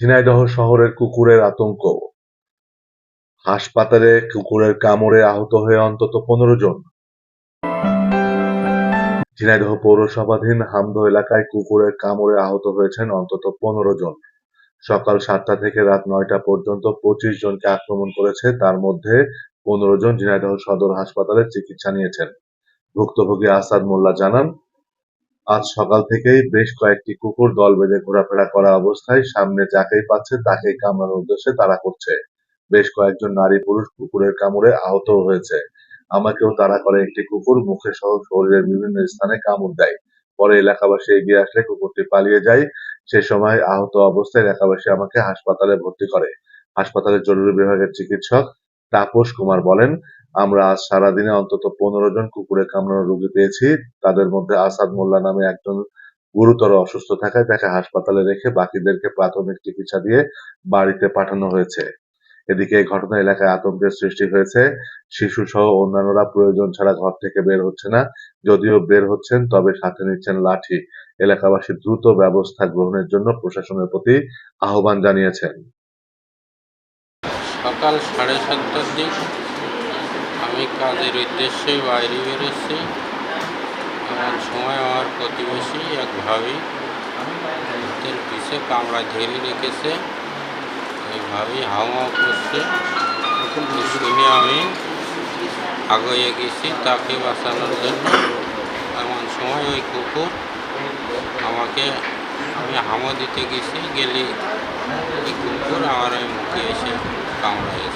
ঝিনাইদহ শহরের কুকুরের আতঙ্ক। হাসপাতালে কুকুরের কামড়ে আহত হয়ে অন্তত পনেরো জন। ঝিনাইদহ পৌরসভাধীন হামদো এলাকায় কুকুরের কামড়ে আহত হয়েছেন অন্তত পনেরো জন। সকাল সাতটা থেকে রাত নয়টা পর্যন্ত পঁচিশ জনকে আক্রমণ করেছে। তার মধ্যে পনেরো জন ঝিনাইদহ সদর হাসপাতালে চিকিৎসা নিয়েছেন। ভুক্তভোগী আসাদ মোল্লা জানান আজ সকাল থেকেই বেশ কয়েকটি কুকুর দল বেঁধে ঘোরাফেরা করা অবস্থায় সামনে যাকেই পাচ্ছে তাকেই কামড়ানোর উদ্দেশ্যে তাড়া করছে। বেশ কয়েকজন নারী পুরুষ কুকুরের কামড়ে আহত হয়েছে। আমাকেও তাড়া করে একটি কুকুর মুখে সহ শরীরের বিভিন্ন স্থানে কামড় দেয়। পরে এলাকাবাসী এগিয়ে আসলে কুকুরটি পালিয়ে যায়। সে সময় আহত অবস্থায় এলাকাবাসী আমাকে হাসপাতালে ভর্তি করে। হাসপাতালের জরুরি বিভাগের চিকিৎসক তাপস কুমার বলেন, আমরা আজ সারাদিনে অন্তত পনেরো জন কুকুরে কামড়ানো রোগী পেয়েছি। তাদের মধ্যে আসাদ মোল্লা নামে একজন গুরুতর অসুস্থ থাকায় তাকে হাসপাতালে রেখে বাকিদেরকে প্রাথমিক চিকিৎসা দিয়ে বাড়িতে পাঠানো হয়েছে। এদিকে এই ঘটনা এলাকায় আতঙ্কের সৃষ্টি হয়েছে। শিশু সহ অন্যান্যরা প্রয়োজন ছাড়া ঘর থেকে বের হচ্ছে না। যদিও বের হচ্ছেন, তবে সাথে নিচ্ছেন লাঠি। এলাকাবাসী দ্রুত ব্যবস্থা গ্রহণের জন্য প্রশাসনের প্রতি আহ্বান জানিয়েছেন। সকাল সাড়ে সাতটার দিক। আমি কাজের উদ্দেশ্যে বাইরে বেরোচ্ছি। এমন সময়, আমার প্রতিবেশী, এক ভাবি। ভূতের পিছে কামড়া ধরে রেখেছে। ওই ভাবি হাওয়া করছে। শুনে আমি আগে গেছি তাকে বাঁচানোর জন্য। এমন সময় ওই কুকুর আমাকে, আমি হামা দিতে গেছি, গেলে এই কুকুর আমার ওই